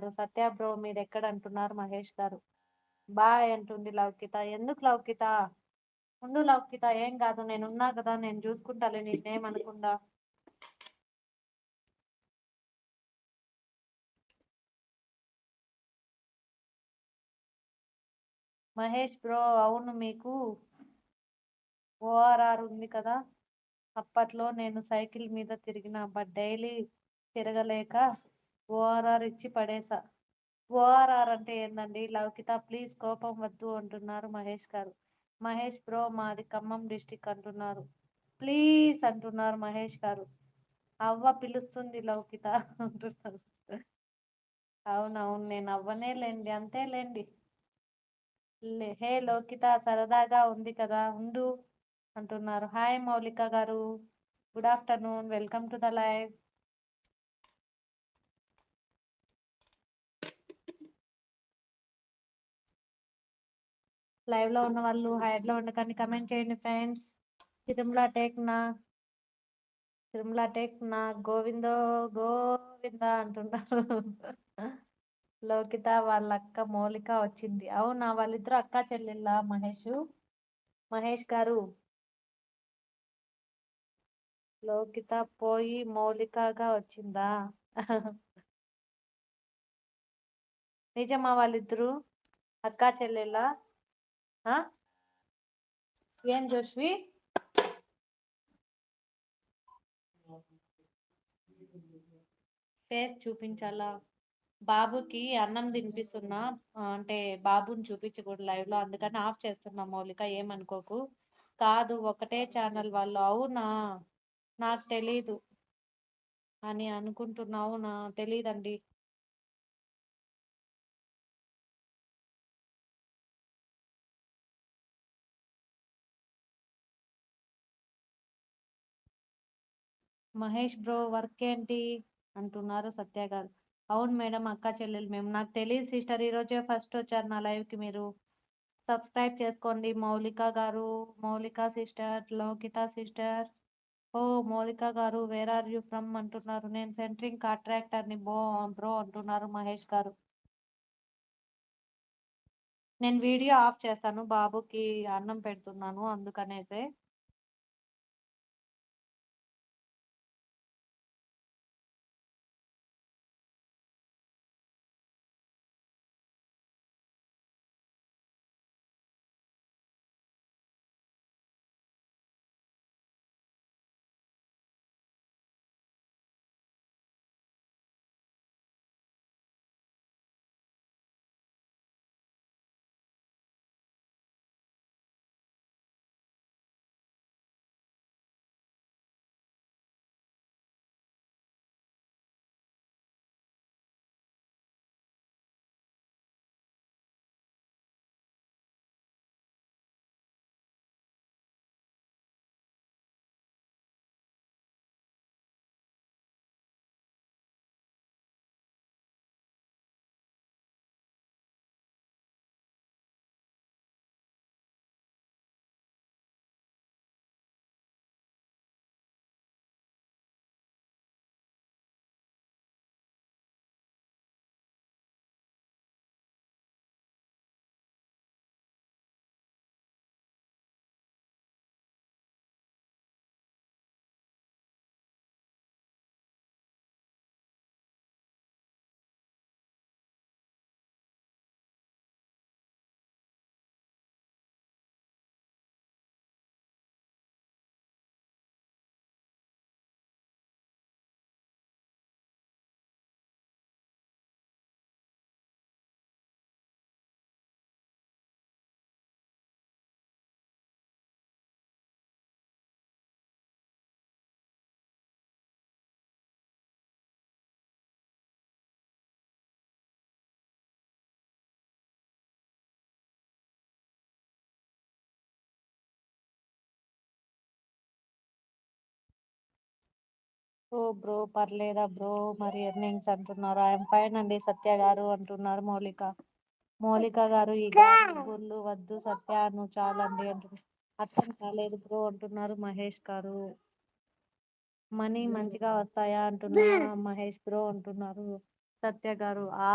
అంటున్నారు. సత్య బ్రో మీరు ఎక్కడ అంటున్నారు మహేష్ గారు? బాయ్ అంటుంది లౌకిత. ఎందుకు లౌకిత? ఉండు లౌకిత. ఏం కాదు. నేను ఉన్నా కదా. నేను చూసుకుంటాలే. నేనేమనకుండా మహేష్ బ్రో అవును మీకు ఓఆర్ఆర్ ఉంది కదా? అప్పట్లో నేను సైకిల్ మీద తిరిగిన బట్ డైలీ తిరగలేక ఓఆర్ఆర్ ఇచ్చి పడేసా. ఓఆర్ఆర్ అంటే ఏందండి? లౌకిత ప్లీజ్ కోపం వద్దు అంటున్నారు మహేష్ గారు. మహేష్ బ్రో మాది ఖమ్మం డిస్టిక్ అంటున్నారు. ప్లీజ్ అంటున్నారు మహేష్ గారు. అవ్వ పిలుస్తుంది లౌకిత అంటున్నారు. అవునవును నేను అవ్వనే లేండి అంతే లేండి. లే- హే లోకిత సరదాగా ఉంది కదా ఉండు అంటున్నారు. హాయ్ మౌలిక గారు. Good afternoon welcome to the live. లైవ్లో ఉన్న వాళ్ళు హైడ్లో ఉండకండి కమెంట్ చేయండి ఫ్రెండ్స్. తిరుమల టేక్ నా తిరుమల టేక్ నా గోవిందో గోవింద అంటున్నారు. లోకిత వాళ్ళ అక్క మౌలిక వచ్చింది. అవునా? వాళ్ళిద్దరు అక్క చెల్లెళ్ళ మహేష్? మహేష్ గారు? లోకిత పోయి మౌలికగా వచ్చిందా? నిజమా వాళ్ళిద్దరు? అక్క చెల్లెళ్ళ? ఏం జోష్వి? ఫేస్ చూపించాలా? బాబుకి అన్నం తినిపిస్తున్నా అంటే బాబుని చూపించకూడదు లైవ్లో అందుకని ఆఫ్ చేస్తున్నా మౌలిక ఏమనుకోకు. కాదు ఒకటే ఛానల్ వాళ్ళు అవునా? నాకు తెలీదు. అని అనుకుంటున్నా అవునా తెలీదండి. మహేష్ బ్రో వర్క్ ఏంటి అంటున్నారు సత్య గారు. అవును మేడం అక్క చెల్లెలు మేము. నాకు తెలియదు సిస్టర్ ఈరోజే ఫస్ట్ వచ్చారు నా లైవ్కి మీరు. సబ్స్క్రైబ్ చేసుకోండి. మౌలిక గారు మౌలిక సిస్టర్ లోకిత సిస్టర్. ఓ మౌలిక గారు వేర్ ఆర్ యూ ఫ్రమ్ అంటున్నారు. నేను సెంట్రింగ్ కాంట్రాక్టర్ని బో బ్రో అంటున్నారు మహేష్ గారు. నేను వీడియో ఆఫ్ చేస్తాను బాబుకి అన్నం పెడుతున్నాను అందుకనేసే. ఓ బ్రో పర్లేదా బ్రో? మరి ఎర్నింగ్స్ అంటున్నారు. ఐఎమ్ ఫైన్ అండి సత్య గారు అంటున్నారు మౌలిక. మౌలిక గారు ఈ గుళ్ళు వద్దు సత్య నువ్వు చాలండి అంటున్నారు. అర్థం కాలేదు బ్రో అంటున్నారు మహేష్ గారు. మనీ మంచిగా వస్తాయా అంటున్నారు? మహేష్ బ్రో అంటున్నారు సత్య గారు. ఆ